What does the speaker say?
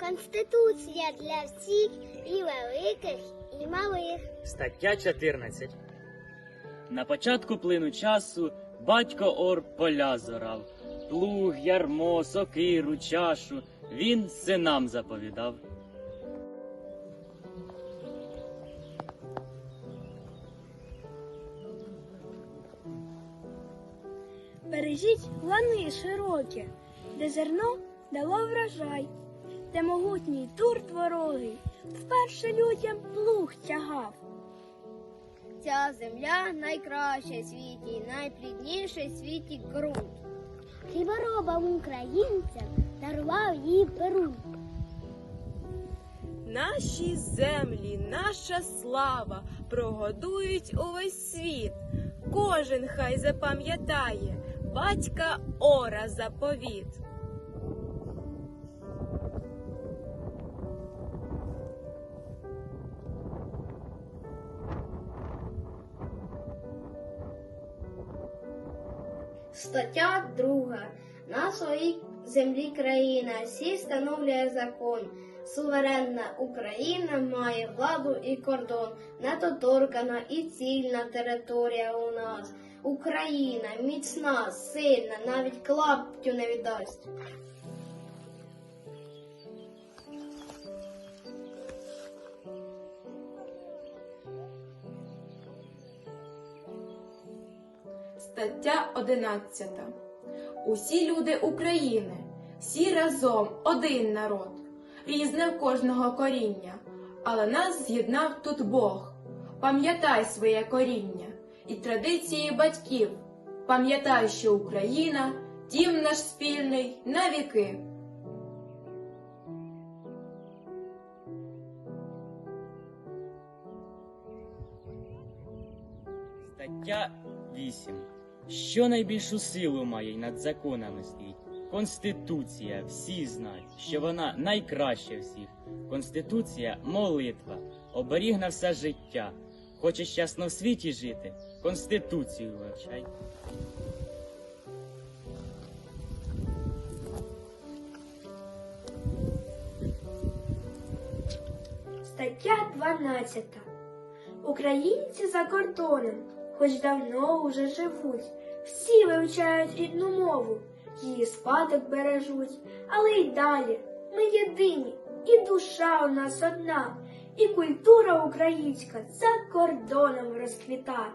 Конституція для всіх і великих, і малих. Стаття 14. На початку плину часу батько Ор поля зорав. Плуг, ярмо, сокиру, чашу він синам заповідав. Бережіть лани широкі, де зерно дало врожай, де могутній тур творогий вперше людям плуг тягав. Ця земля найкраща в світі, найплідніший в світі ґрунт. Хліборобам українцям дарував її Перун. Наші землі, наша слава прогодують увесь світ. Кожен хай запам'ятає батька Ора заповіт. Стаття 2. На своїй землі країна всі встановлює закон. Суверенна Україна має владу і кордон, недоторкана і цільна територія у нас. Україна міцна, сильна, навіть клаптю не віддасть. Стаття 11. Усі люди України, всі разом один народ, різне в кожного коріння, але нас з'єднав тут Бог. Пам'ятай своє коріння і традиції батьків. Пам'ятай, що Україна дім наш спільний на віки. Стаття 8. Що найбільшу силу має й над законами стоїть? Конституція, всі знають, що вона найкраща всіх. Конституція молитва, оберіг на все життя. Хочеш щасно в світі жити? Конституцію вивчай. Стаття 12. Українці за кордоном, хоч давно уже живуть, всі вивчають рідну мову, її спадок бережуть, але й далі ми єдині, і душа у нас одна, і культура українська за кордоном розквіта.